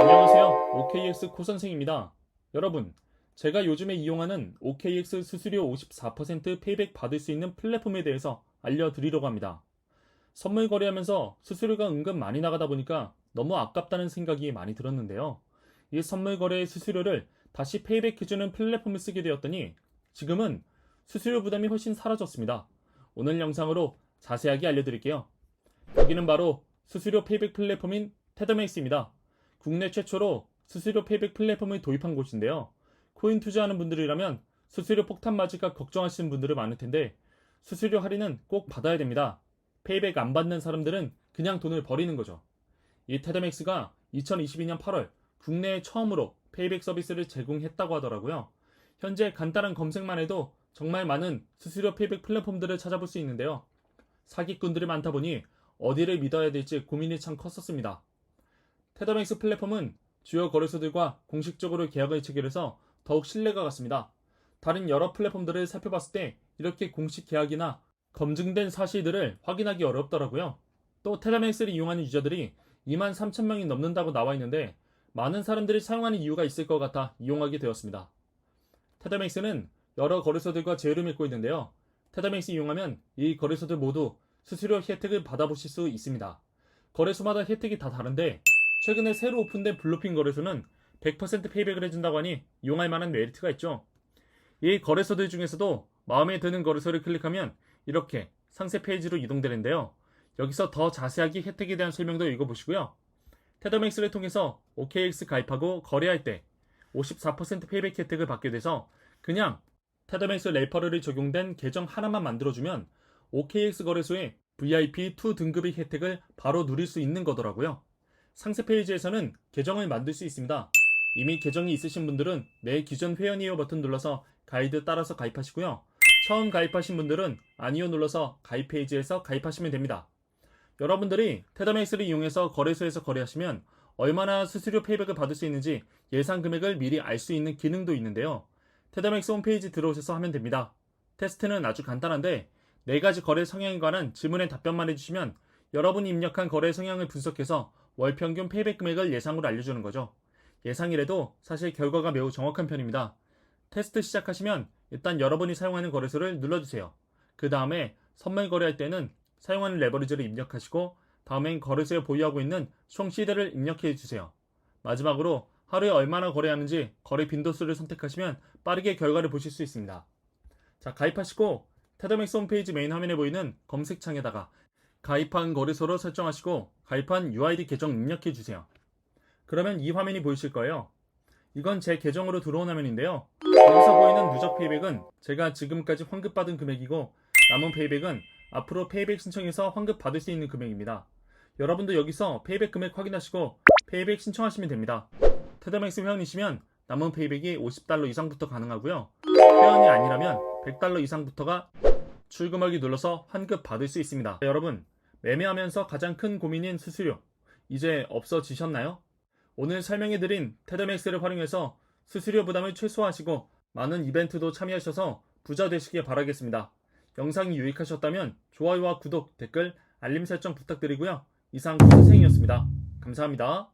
안녕하세요. OKX 코선생입니다. 여러분, 제가 요즘에 이용하는 OKX 수수료 54% 페이백 받을 수 있는 플랫폼에 대해서 알려드리려고 합니다. 선물 거래하면서 수수료가 은근 많이 나가다 보니까 너무 아깝다는 생각이 많이 들었는데요. 이 선물 거래의 수수료를 다시 페이백해주는 플랫폼을 쓰게 되었더니 지금은 수수료 부담이 훨씬 사라졌습니다. 오늘 영상으로 자세하게 알려드릴게요. 여기는 바로 수수료 페이백 플랫폼인 테더맥스입니다. 국내 최초로 수수료 페이백 플랫폼을 도입한 곳인데요. 코인 투자하는 분들이라면 수수료 폭탄 맞을까 걱정하시는 분들이 많을 텐데 수수료 할인은 꼭 받아야 됩니다. 페이백 안 받는 사람들은 그냥 돈을 버리는 거죠. 이 테더맥스가 2022년 8월 국내에 처음으로 페이백 서비스를 제공했다고 하더라고요. 현재 간단한 검색만 해도 정말 많은 수수료 페이백 플랫폼들을 찾아볼 수 있는데요. 사기꾼들이 많다 보니 어디를 믿어야 될지 고민이 참 컸었습니다. 테더맥스 플랫폼은 주요 거래소들과 공식적으로 계약을 체결해서 더욱 신뢰가 갔습니다. 다른 여러 플랫폼들을 살펴봤을 때 이렇게 공식 계약이나 검증된 사실들을 확인하기 어렵더라고요. 또 테더맥스를 이용하는 유저들이 2만 3천 명이 넘는다고 나와 있는데 많은 사람들이 사용하는 이유가 있을 것 같아 이용하게 되었습니다. 테더맥스는 여러 거래소들과 제휴를 맺고 있는데요. 테더맥스 이용하면 이 거래소들 모두 수수료 혜택을 받아보실 수 있습니다. 거래소마다 혜택이 다 다른데 최근에 새로 오픈된 블루핀 거래소는 100% 페이백을 해준다고 하니 이용할 만한 메리트가 있죠. 이 거래소들 중에서도 마음에 드는 거래소를 클릭하면 이렇게 상세 페이지로 이동되는데요. 여기서 더 자세하게 혜택에 대한 설명도 읽어보시고요. 테더맥스를 통해서 OKX 가입하고 거래할 때 54% 페이백 혜택을 받게 돼서 그냥 테더맥스 레퍼럴이 적용된 계정 하나만 만들어주면 OKX 거래소의 VIP2 등급의 혜택을 바로 누릴 수 있는 거더라고요. 상세 페이지에서는 계정을 만들 수 있습니다. 이미 계정이 있으신 분들은 내 기존 회원이요 버튼 눌러서 가이드 따라서 가입하시고요. 처음 가입하신 분들은 아니요 눌러서 가입 페이지에서 가입하시면 됩니다. 여러분들이 테더맥스를 이용해서 거래소에서 거래하시면 얼마나 수수료 페이백을 받을 수 있는지 예상 금액을 미리 알 수 있는 기능도 있는데요. 테더맥스 홈페이지 들어오셔서 하면 됩니다. 테스트는 아주 간단한데 네 가지 거래 성향에 관한 질문에 답변만 해주시면 여러분이 입력한 거래 성향을 분석해서 월 평균 페이백 금액을 예상으로 알려주는 거죠. 예상이라도 사실 결과가 매우 정확한 편입니다. 테스트 시작하시면 일단 여러분이 사용하는 거래소를 눌러주세요. 그 다음에 선물 거래할 때는 사용하는 레버리지를 입력하시고 다음엔 거래소에 보유하고 있는 총 시대를 입력해 주세요. 마지막으로 하루에 얼마나 거래하는지 거래 빈도수를 선택하시면 빠르게 결과를 보실 수 있습니다. 자, 가입하시고 테더맥스 홈페이지 메인 화면에 보이는 검색창에다가 가입한 거래소로 설정하시고 가입한 UID 계정 입력해 주세요. 그러면 이 화면이 보이실 거예요. 이건 제 계정으로 들어온 화면인데요. 여기서 보이는 누적 페이백은 제가 지금까지 환급받은 금액이고 남은 페이백은 앞으로 페이백 신청해서 환급 받을 수 있는 금액입니다. 여러분도 여기서 페이백 금액 확인하시고 페이백 신청하시면 됩니다. 테더맥스 회원이시면 남은 페이백이 50달러 이상부터 가능하고요. 회원이 아니라면 100달러 이상부터가 출금하기 눌러서 환급 받을 수 있습니다. 여러분, 매매하면서 가장 큰 고민인 수수료 이제 없어지셨나요? 오늘 설명해드린 테더맥스를 활용해서 수수료 부담을 최소화하시고 많은 이벤트도 참여하셔서 부자 되시길 바라겠습니다. 영상이 유익하셨다면 좋아요와 구독, 댓글, 알림 설정 부탁드리고요. 이상 선생이었습니다. 감사합니다.